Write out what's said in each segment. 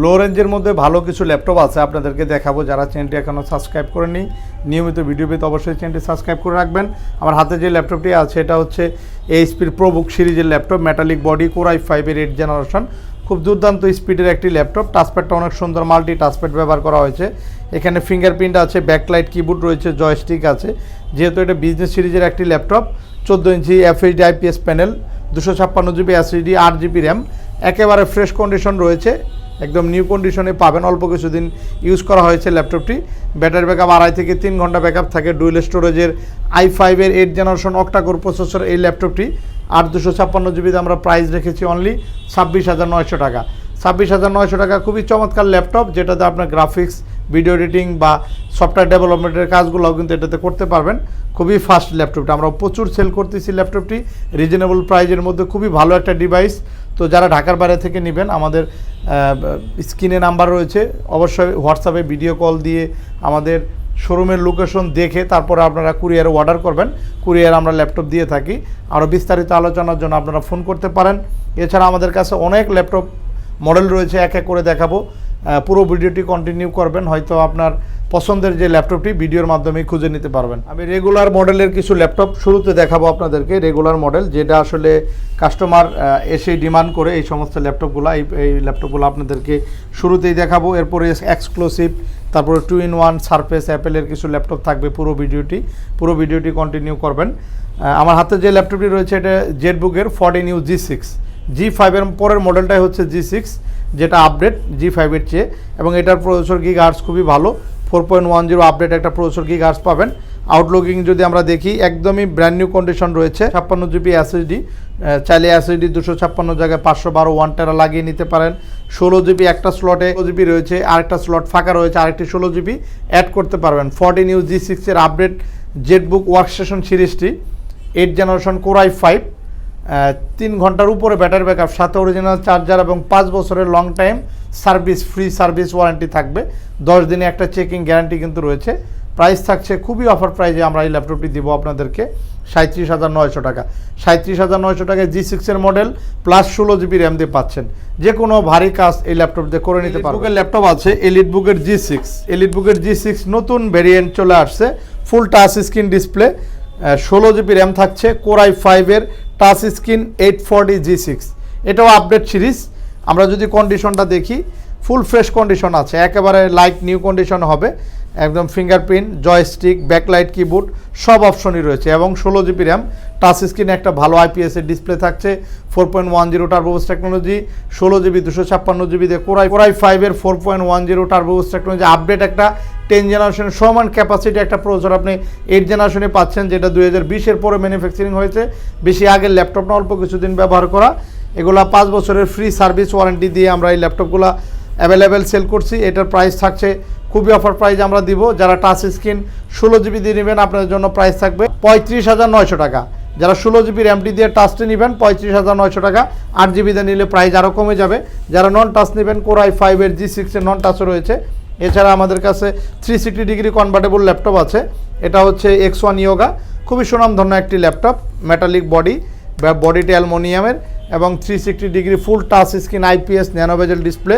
লো রেঞ্জের মধ্যে ভালো কিছু ল্যাপটপ আছে আপনাদেরকে দেখাবো। যারা চ্যানেলটি এখনও সাবস্ক্রাইব করেনি নিয়মিত ভিডিও পেতে অবশ্যই চ্যানেলটি সাবস্ক্রাইব করে রাখবেন। আমার হাতে যে ল্যাপটপটি আছে, এটা হচ্ছে এইচপির প্রোবুক সিরিজের laptop metallic body core i ফাইভের এইট জেনারেশন খুব দুর্দান্ত স্পিডের একটি ল্যাপটপ টাচপ্যাডটা অনেক সুন্দর মাল্টি টাচপ্যাড ব্যবহার করা হয়েছে। এখানে ফিঙ্গারপ্রিন্ট আছে ব্যাকলাইট কিবোর্ড রয়েছে জয়স্টিক আছে। যেহেতু এটা বিজনেস সিরিজের একটি ল্যাপটপ, চোদ্দ ইঞ্চি এফএইচডি আইপিএস প্যানেল দুশো ছাপ্পান্ন জিবি এসএসডি আট জিবি র্যাম একেবারে ফ্রেশ কন্ডিশন রয়েছে। একদম নিউ কন্ডিশনে পাবেন। অল্প কিছুদিন ইউজ করা হয়েছে ল্যাপটপটি ব্যাটারি ব্যাকআপ আড়াই থেকে তিন ঘণ্টা ব্যাকআপ থাকে। ডুয়েল স্টোরেজের আই ফাইভের এইট জেনারেশন অক্টাকোর প্রসেসর এই ল্যাপটপটি আট দুশো ছাপ্পান্ন জিবিতে আমরা প্রাইস রেখেছি অনলি ছাব্বিশ হাজার নয়শো টাকা। ছাব্বিশ হাজার নয়শো টাকা খুবই চমৎকার ল্যাপটপ যেটাতে আপনার গ্রাফিক্স ভিডিও এডিটিং বা সফটওয়্যার ডেভেলপমেন্টের কাজগুলোও কিন্তু এটাতে করতে পারবেন। খুবই ফাস্ট ল্যাপটপটা আমরা প্রচুর সেল করতেছি ল্যাপটপটি রিজনেবল প্রাইজের মধ্যে খুবই ভালো একটা ডিভাইস তো যারা ঢাকার বাইরে থেকে নেবেন, আমাদের স্ক্রিনে নাম্বার রয়েছে। অবশ্যই হোয়াটসঅ্যাপে ভিডিও কল দিয়ে আমাদের শোরুমের লোকেশন দেখে তারপরে আপনারা কুরিয়ারে অর্ডার করবেন। কুরিয়ার আমরা ল্যাপটপ দিয়ে থাকি। আরও বিস্তারিত আলোচনার জন্য আপনারা ফোন করতে পারেন। এছাড়া আমাদের কাছে অনেক ল্যাপটপ মডেল রয়েছে, এক এক করে দেখাবো। পুরো ভিডিওটি কন্টিনিউ করবেন, হয়তো আপনার পছন্দের যে ল্যাপটপটি ভিডিওর মাধ্যমে খুঁজে নিতে পারবেন। আমি রেগুলার মডেলের কিছু ল্যাপটপ শুরুতে দেখাবো আপনাদেরকে রেগুলার মডেল যেটা আসলে কাস্টমার এসে ডিমান্ড করে এই সমস্ত ল্যাপটপগুলো এই এই ল্যাপটপগুলো আপনাদেরকে শুরুতেই দেখাবো। এরপরে এক্সক্লুসিভ তারপরে টু ইন ওয়ান সারফেস অ্যাপেলের কিছু ল্যাপটপ থাকবে পুরো ভিডিওটি পুরো ভিডিওটি কন্টিনিউ করবেন। আমার হাতে যে ল্যাপটপটি রয়েছে, এটা জেটবুকের fourteen U G six G ফাইভের পরের মডেলটাই হচ্ছে জি সিক্স যেটা আপডেট জি ফাইভের চেয়ে। এবং এটার প্রসেসর গিগ আর্টস খুবই ভালো। Four point one zero update একটা প্রসেসর গিগ আর্টস পাবেন। আউটলুকিং যদি আমরা দেখি, একদমই ব্র্যান্ড নিউ কন্ডিশন রয়েছে। ছাপ্পান্ন জিবি এসএসডি চাইলে এসএসডি দুশো ছাপ্পান্ন জায়গায় পাঁচশো বারো ওয়ান টেরা লাগিয়ে নিতে পারেন। ষোলো জিবি একটা স্লটে জিবি রয়েছে, আরেকটা স্লট ফাঁকা রয়েছে, আরেকটি ষোলো জিবি অ্যাড করতে পারবেন। ফর্টিন ইউ জি সিক্সের আপডেট জেটবুক ওয়ার্কস্টেশন সিরিজটি eight generation core i five তিন ঘণ্টার উপরে ব্যাটারি ব্যাকআপ সাথে অরিজিনাল চার্জার এবং পাঁচ বছরের long time service free service warranty থাকবে। দশ দিনে একটা চেকিং গ্যারান্টি কিন্তু রয়েছে। প্রাইস থাকছে খুবই অফার প্রাইজে আমরা এই ল্যাপটপটি দিব আপনাদেরকে সাঁত্রিশ হাজার নয়শো টাকা। সাঁত্রিশ হাজার নয়শো টাকায় জি সিক্সের মডেল প্লাস ষোলো জিবি র্যাম দিয়ে পাচ্ছেন। যে কোনো ভারী কাজ এই ল্যাপটপ দিয়ে করে নিতে পারবেন। ল্যাপটপ আছে এলিট বুকের জি সিক্স এলিট বুকের জি সিক্স নতুন ভেরিয়েন্ট চলে আসছে ফুল টাচ স্ক্রিন ডিসপ্লে ষোলো জিবি র্যাম থাকছে কোরাই ফাইভের touch screen eight forty G six এটাও আপডেট সিরিজ আমরা যদি কন্ডিশনটা দেখি ফুল ফ্রেশ কন্ডিশন আছে। একেবারে লাইট নিউ কন্ডিশন হবে। একদম ফিঙ্গারপ্রিন্ট জয়স্টিক ব্যাকলাইট কিবোর্ড সব অপশনই রয়েছে এবং ষোলো জিবি র্যাম টাচ স্ক্রিনে একটা ভালো আইপিএসের ডিসপ্লে থাকছে four point one zero turbos technology ষোলো জিবি দুশো ছাপ্পান্ন জিবি দিয়ে কোরাই কোরাই ফাইভের four point one zero turbos technology update একটা টেন জেনারেশনের সমান ক্যাপাসিটি একটা প্রসেসর আপনি এইট জেনারেশনে পাচ্ছেন, যেটা দুই হাজার বিশের পরে ম্যানুফ্যাকচারিং হয়েছে, বেশি আগের ল্যাপটপ না, অল্প কিছুদিন ব্যবহার করা, এগুলা পাঁচ বছরের ফ্রি সার্ভিস ওয়ারেন্টি দিয়ে আমরা এই ল্যাপটপগুলো অ্যাভেলেবেল সেল করছি, এটার প্রাইস থাকছে, খুবই অফার প্রাইস আমরা দিব। যারা টাচ স্ক্রিন ষোলো জিবি দিয়ে নেবেন, আপনাদের জন্য প্রাইস থাকবে পঁয়ত্রিশ হাজার নয়শো টাকা। যারা ষোলো জিবি র্যামটি দিয়ে টাচটি নেবেন, পঁয়ত্রিশ হাজার নয়শো টাকা। আট জিবিতে নিলে প্রাইস আরও কমে যাবে। যারা নন টাচ নেবেন কোরাই ফাইভের জি সিক্সের নন টাচও রয়েছে। এছাড়া আমাদের কাছে three sixty degree convertible laptop আছে। এটা হচ্ছে এক্স ওয়ান ইয়োগা খুবই সুনামধন্য একটি ল্যাপটপ মেটালিক বডি বডিটি অ্যালমোনিয়ামের, এবং three sixty degree full touch screen IPS nano bezel display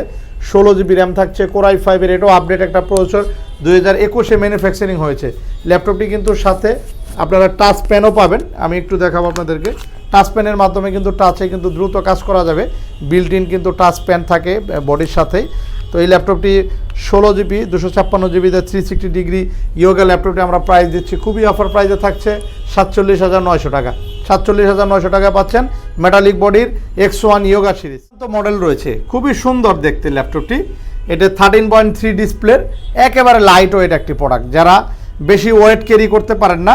ষোলো জিবি র্যাম থাকছে, কোরাই ফাইভের এটাও আপডেট একটা প্রসেসর। দুই হাজার একুশে ম্যানুফ্যাকচারিং হয়েছে। ল্যাপটপটি কিন্তু সাথে আপনারা টাচ প্যানও পাবেন। আমি একটু দেখাবো আপনাদেরকে। টাচ প্যানের মাধ্যমে কিন্তু টাচে কিন্তু দ্রুত কাজ করা যাবে। বিল্ট ইন কিন্তু টাচ প্যান থাকে বডির সাথেই। তো এই ল্যাপটপটি ষোলো জিবি, দুশো ছাপ্পান্ন জিবিতে থ্রি সিক্সটি ডিগ্রি ইয়োগা ল্যাপটপটি আমরা প্রাইস দিচ্ছি। খুবই অফার প্রাইসে থাকছে সাতচল্লিশ হাজার নয়শো টাকা। সাতচল্লিশ হাজার নয়শো টাকা পাচ্ছেন মেটালিক বডির এক্স ওয়ান ইয়োগা সিরিজ তো মডেল রয়েছে, খুবই সুন্দর দেখতে ল্যাপটপটি এটা থার্টিন পয়েন্ট থ্রি ডিসপ্লের একেবারে লাইট ওয়েট একটি প্রোডাক্ট যারা বেশি ওয়েট ক্যারি করতে পারেন না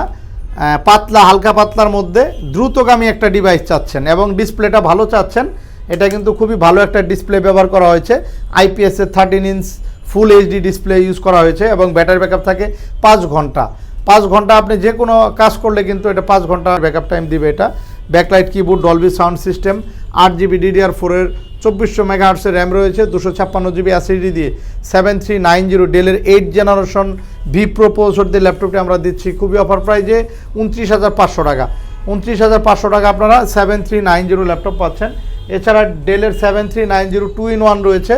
পাতলা, হালকা পাতলার মধ্যে দ্রুতগামী একটা ডিভাইস চাচ্ছেন এবং ডিসপ্লেটা ভালো চাচ্ছেন। এটা কিন্তু খুবই ভালো একটা ডিসপ্লে ব্যবহার করা হয়েছে। আইপিএসের thirteen inch full HD display use করা হয়েছে এবং ব্যাটারি ব্যাকআপ থাকে পাঁচ ঘণ্টা। পাঁচ ঘণ্টা আপনি যে কোনো কাজ করলে কিন্তু এটা পাঁচ ঘণ্টা ব্যাকআপ টাইম দিবে এটা। Backlight keyboard Dolby sound system আট জিবি ডিডিআর ফোরের চব্বিশশো মেগাহার্টসের র্যাম রয়েছে, দুশো ছাপ্পান্ন জিবি অ্যাসিডি দিয়ে। সেভেন থ্রি নাইন জিরো ডেলের এইট জেনারেশন ভি প্রোপোজর দিয়ে ল্যাপটপটি আমরা দিচ্ছি। খুবই অফার প্রাইজে উনত্রিশ হাজার পাঁচশো টাকা। উনত্রিশ হাজার পাঁচশো টাকা আপনারা seven three nine zero laptop পাচ্ছেন। এছাড়া ডেলের seven three nine zero two in one রয়েছে।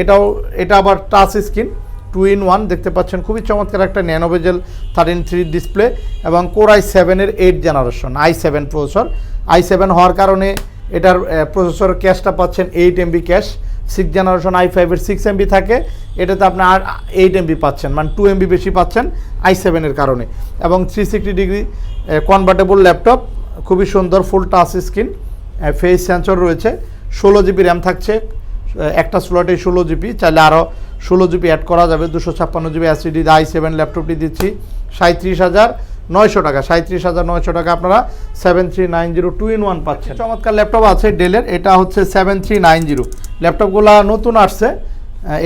এটাও, এটা আবার touch screen two in one দেখতে পাচ্ছেন, খুবই চমৎকার একটা nano bezel thirteen three display এবং কোর আই সেভেনের eight generation I seven processor I seven হওয়ার কারণে এটার প্রসেসর ক্যাশটা পাচ্ছেন eight MB cache six generation I ফাইভের সিক্স এমবি থাকে, এটাতে আপনি আর এইট এমবি পাচ্ছেন মানে টু এমবি বেশি পাচ্ছেন আই সেভেনের কারণে। এবং three sixty degree convertible laptop খুবই সুন্দর full touch screen face sensor রয়েছে, ষোলো জিবি র্যাম থাকছে একটা স্লটে ষোলো জিবি চাইলে আরও ষোলো জিবি অ্যাড করা যাবে, দুশো ছাপ্পান্ন জিবি অ্যাসিডি আই সেভেন ল্যাপটপটি দিচ্ছি সাঁত্রিশ হাজার নয়শো টাকা সাঁত্রিশ হাজার নয়শো টাকা আপনারা seven three nine zero two in one পাচ্ছেন। চমৎকার ল্যাপটপ আছে ডেলের এটা হচ্ছে সেভেন থ্রি নাইন জিরো ল্যাপটপগুলো নতুন আসছে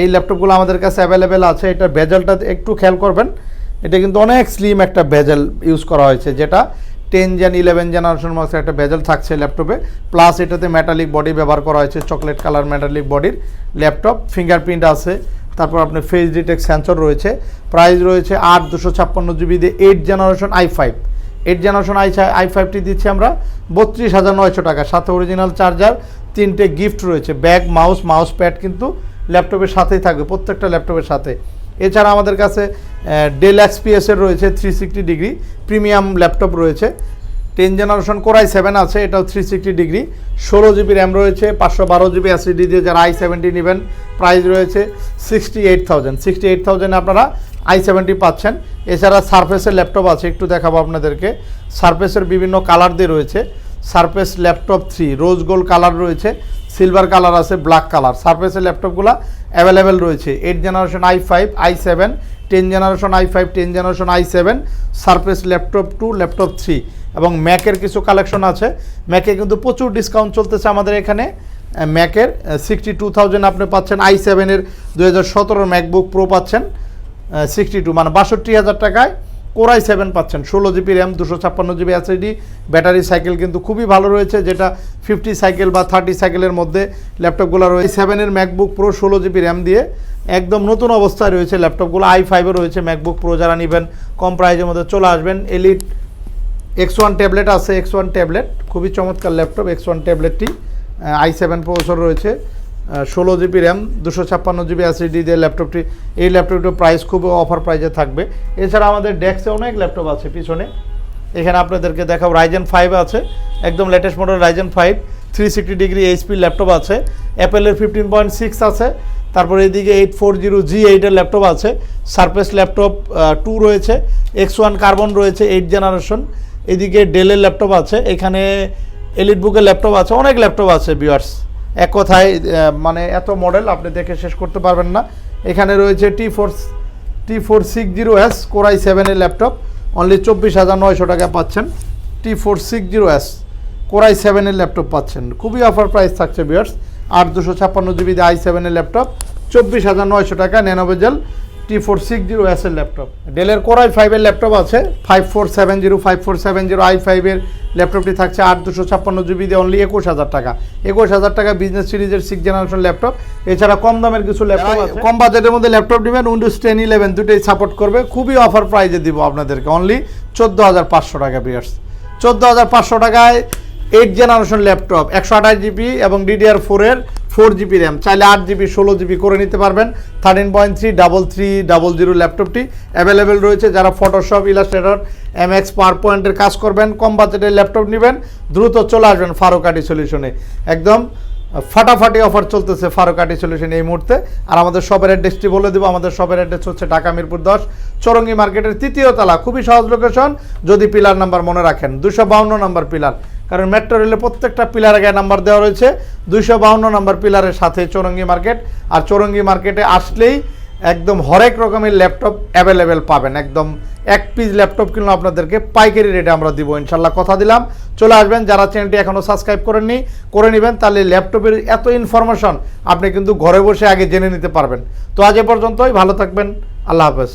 এই ল্যাপটপগুলো আমাদের কাছে অ্যাভেলেবেল আছে, এটা বেজেলটা একটু খেয়াল করবেন, এটা কিন্তু অনেক স্লিম একটা বেজেল ইউজ করা হয়েছে, যেটা টেন জেন ইলেভেন জেনারেশন মাসে একটা বেজেল থাকছে ল্যাপটপে। প্লাস এটাতে মেটালিক বডি ব্যবহার করা হয়েছে চকলেট কালার মেটালিক বডির ল্যাপটপ। ফিঙ্গারপ্রিন্ট আছে, তারপর আপনার ফেস ডিটেক্ট সেন্সর রয়েছে। প্রাইস রয়েছে আট দুশো ছাপ্পান্ন জিবি দিয়ে eight generation I five eight generation I I ফাইভটি দিচ্ছি আমরা বত্রিশ হাজার নয়শো টাকা। সাথে অরিজিনাল চার্জার তিনটে গিফট রয়েছে। ব্যাগ মাউস মাউস প্যাড কিন্তু ল্যাপটপের সাথেই থাকবে, প্রত্যেকটা ল্যাপটপের সাথে। এছাড়া আমাদের কাছে ডেল এক্সপিএসের রয়েছে three sixty degree premium laptop রয়েছে। Ten generation core i seven আছে, এটাও থ্রি সিক্সটি ডিগ্রি ষোলো জিবি র্যাম রয়েছে, পাঁচশো বারো জিবি অ্যাসিডি দিয়ে যারা আই সেভেন্টি নেবেন প্রাইস রয়েছে sixty eight thousand sixty eight thousand আপনারা আই সেভেন্টি পাচ্ছেন। এছাড়া সারফেসের ল্যাপটপ আছে, একটু দেখাবো আপনাদেরকে। সারফেসের বিভিন্ন কালার দিয়ে রয়েছে। Surface laptop three rose gold colour রয়েছে সিলভার কালার আছে ব্ল্যাক কালার সারফেসের ল্যাপটপগুলো অ্যাভেলেবেল রয়েছে। Eight generation I five I seven ten generation I five, ten generation I seven, surface laptop two, laptop three এবং ম্যাকের কিছু কালেকশন আছে। ম্যাকে কিন্তু প্রচুর ডিসকাউন্ট চলতেছে আমাদের এখানে। ম্যাকের সিক্সটি টু থাউজেন্ড আপনি পাচ্ছেন, আই সেভেনের দু হাজার সতেরোর ম্যাকবুক প্রো পাচ্ছেন সিক্সটি টু মানে বাষট্টি হাজার টাকায় কোরাই সেভেন পাচ্ছেন, ষোলো জিবি র্যাম, দুশো ছাপ্পান্ন জিবি এসএসডি, ব্যাটারি সাইকেল কিন্তু খুবই ভালো রয়েছে, যেটা ফিফটি সাইকেল বা থার্টি সাইকেলের মধ্যে ল্যাপটপগুলো রয়েছে। সেভেনের ম্যাকবুক প্রো ষোলো জিবি র্যাম দিয়ে একদম নতুন অবস্থায় রয়েছে ল্যাপটপগুলো। আই ফাইভে রয়েছে ম্যাকবুক প্রো যারা নেবেন, কম প্রাইজের মধ্যে চলে আসবেন। এলিট এক্স ওয়ান ট্যাবলেট আছে এক্স ওয়ান ট্যাবলেট খুবই চমৎকার ল্যাপটপ এক্স ওয়ান ট্যাবলেটটি আই সেভেন প্রসেসর রয়েছে ষোলো জিবি র্যাম দুশো ছাপ্পান্ন জিবি অ্যাসিডি দিয়ে ল্যাপটপটি। এই ল্যাপটপটির প্রাইস খুব অফার প্রাইজে থাকবে। এছাড়া আমাদের ডেস্কে অনেক ল্যাপটপ আছে পিছনে। এখানে আপনাদেরকে দেখাও রাইজেন ফাইভ আছে, একদম latest model Ryzen five three sixty degree HP laptop আছে। অ্যাপেলের ফিফটিন পয়েন্ট সিক্স আছে। তারপরে এদিকে এইট ফোর জিরো জি এইটের ল্যাপটপ আছে। সারফেস ল্যাপটপ টু রয়েছে। এক্স ওয়ান কার্বন রয়েছে এইট জেনারেশন এদিকে ডেলের ল্যাপটপ আছে। এখানে এলিট বুকের ল্যাপটপ আছে। অনেক ল্যাপটপ আছে বিয়ার্স এক কথায় মানে এত মডেল আপনি দেখে শেষ করতে পারবেন না। এখানে রয়েছে T four T four six zero S core i সেভেনের ল্যাপটপ। অনলি চব্বিশ হাজার নয়শো টাকা পাচ্ছেন। T four six zero S core i সেভেনের ল্যাপটপ পাচ্ছেন। খুবই অফার প্রাইস থাকছে বিয়ার্স আট দুশো ছাপ্পান্ন জিবি আই সেভেনের ল্যাপটপ চব্বিশ হাজার নয়শো টাকা nano bezel T four six zero এসের ল্যাপটপ। ডেলের কোরাই ফাইভের ল্যাপটপ আছে five four seven zero five four seven zero I ফাইভের ল্যাপটপটি থাকছে আট দুশো ছাপ্পান্ন জিবি দিয়ে অনলি একুশ হাজার টাকা। একুশ হাজার টাকা বিজনেস সিরিজের সিক্স জেনারেশন ল্যাপটপ। এছাড়া কম দামের কিছু ল্যাপটপ আছে। কম বাজেটের মধ্যে ল্যাপটপ নেবেন উইন্ডোজ টেন ইলেভেন দুটোই সাপোর্ট করবে। খুবই অফার প্রাইজে দিব আপনাদেরকে অনলি চোদ্দ হাজার পাঁচশো টাকা বিয়ার্স চোদ্দ হাজার পাঁচশো টাকায় এইট জেনারেশন ল্যাপটপ একশো আঠাশ জিবি এবং ডিডিআর ফোরের ফোর জিবি র্যাম চাইলে আট জিবি ষোলো জিবি করে নিতে পারবেন। Thirteen point three double three double zero ল্যাপটপটি অ্যাভেলেবেল রয়েছে। যারা ফটোশপ ইলাস্ট্রেটর এম এক্স পাওয়ার পয়েন্টের কাজ করবেন, কম বাজেটের ল্যাপটপ নেবেন, দ্রুত চলে আসবেন ফারুকাটি সলিউশনে একদম ফাটাফাটি অফার চলতেছে ফারুকাটি সলিউশন এই মুহূর্তে। আর আমাদের শপের অ্যাড্রেসটি বলে দেবো। আমাদের শপের অ্যাড্রেস হচ্ছে ঢাকা মিরপুর দশ, চরঙ্গি মার্কেটের তৃতীয় তলা। খুবই সহজ লোকেশন যদি পিলার নাম্বার মনে রাখেন, দুশো বাউন্ন নাম্বার পিলার কারণ মেট্রো রেলের প্রত্যেকটা পিলারে গায়ে নাম্বার দেওয়া রয়েছে। দুইশো বাউন্ন নাম্বার পিলারের সাথে চৌরঙ্গি মার্কেট আর চৌরঙ্গি মার্কেটে আসলেই একদম হরেক রকমের ল্যাপটপ অ্যাভেলেবেল পাবেন। একদম এক পিস ল্যাপটপ কিনলে আপনাদেরকে পাইকারি রেটে আমরা দিব, ইনশাল্লাহ কথা দিলাম। চলে আসবেন, যারা চ্যানেলটি এখনও সাবস্ক্রাইব করেননি, করে নেবেন। তাহলে ল্যাপটপের এত ইনফরমেশন আপনি কিন্তু ঘরে বসে আগে জেনে নিতে পারবেন। তো আজ এ পর্যন্তই, ভালো থাকবেন, আল্লাহ হাফেজ।